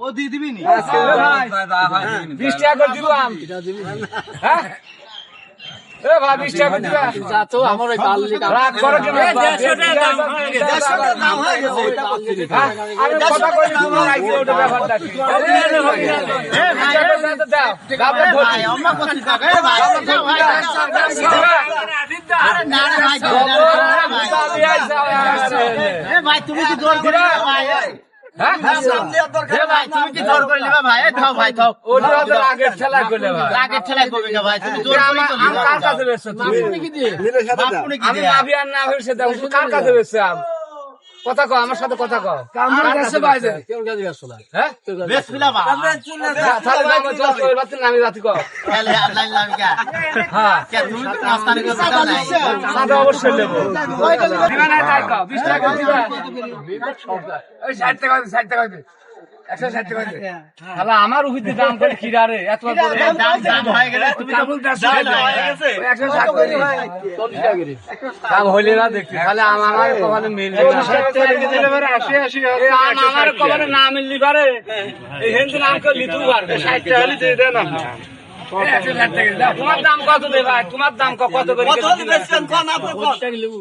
ও দিয়ে দিবি নি বিশ টাকা করে হ্যাঁ হয়ে হ্যাঁ? ভাই তুমি কি জোর করে আম কার কাছে বেচছো কথা কও আমার সাথে কথা কও। আমার কাছে বাইরে হ্যাঁ? বেসমিল্লাহ বা তাহলে ভাই জল কই বাতি নামি বাতি কও। তাহলে আল্লাহ লামিকা হ্যাঁ। কে তুমি তো নাই সাদা অবশ্যই। নেব দিবা। না তাই কও 20 টাকা দিবা। ওই 60 টাকা 60 টাকা দে 160 টাকা দে শালা আমার উহিতে দাম করে কিরা রে এত দাম দাম হয়ে গেলে তুমি তো কাবুল দাস হয়ে গেছে। 160 করে দাম হইলে না দেখি তাহলে আমার কপালে মিলবে আমার কপালে না মিললি পারে। এই নাম করে লিতু পারবে। 60 টাকা লিতে দে না তোমার দাম কত দে ভাই? তোমার দাম কত করে দিবে?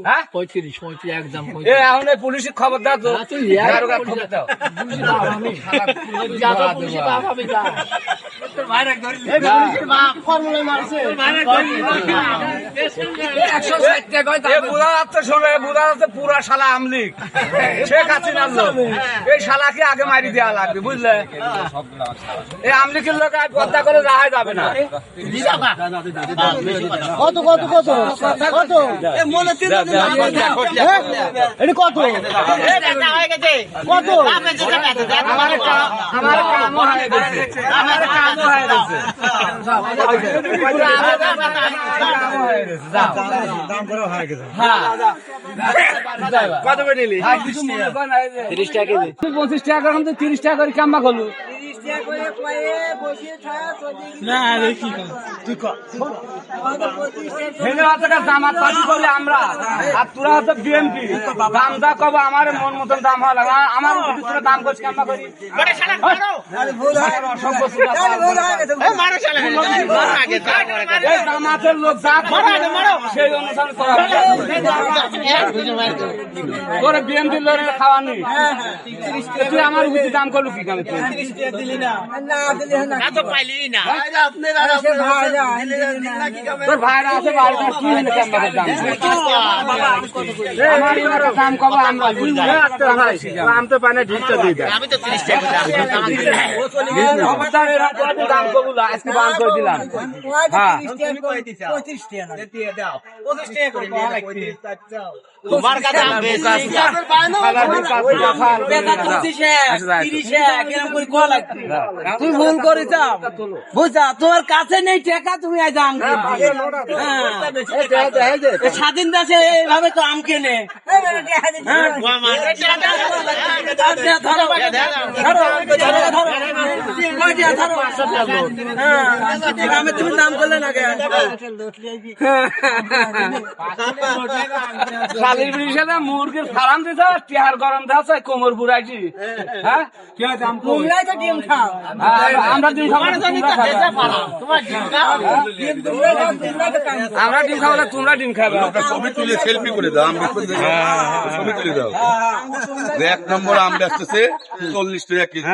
হ্যাঁ? পঁয়ত্রিশ পঁয়ত্রিশ একদম এখন পুলিশের খবর দাও তো। খবর দাও। পুরা শালা আমলিক। শেখ হাসিনার লোক। এই শালাকে আগে মারি দেওয়া লাগবে বুঝলে? এই আমলিকের লোক আর পদ্মা করে রাহা যাবে না। কত কত কত? কত? এটা কত? কত? আমার হয়ে হয়ে হয়ে হ্যাঁ কত করে নিলি? তিরিশ টাকা পঁচিশ টাকা এখন তিরিশ টাকা করে কাম্বা করলু। দামাত পাতি করলে আমরা আর তোরা হচ্ছে বিএনপি। দাম দা কব আমার মন মতন দাম হওয়া লাগে আমার তোরা দাম করছিস কাম্বা করি। দামাতের লোক যা সেই করা। বিএনপির লোকের খাওয়ানি। তুই আমার দাম করলু কি কামে দাম? তো পানে ঢিকটা দিয়ে দেয় আমি তো 30 টাকা করে দাম কবুল আজকে বান করে দিলাম। হ্যাঁ। তোমার কাছে আম বেশি। তুই ভুল করেছ বুঝা তোমার কাছে নেই টাকা তুমি আজ আম। স্বাধীন দাসে এইভাবে তো আম কেনে। হ্যাঁ। ধরো, ধরো, ধরো, হ্যাঁ। গ্রামে তুমি নাম করলে না শালির বিরিশে মুরগির ফার্ম দিছ টিহার গরম দিছ কোমর বুড়াইছি। হ্যাঁ? ডিম খাও। আমরা ডিম খাব তোমরা ডিম খাও। আমরা ডিম খাব না তোমরা ডিম খাবে। ছবি তুলে সেলফি করে দাও আম বেচতে ছবি তুলে দাও। এক নম্বর আম বেচতেছে চল্লিশ টাকা কেজি।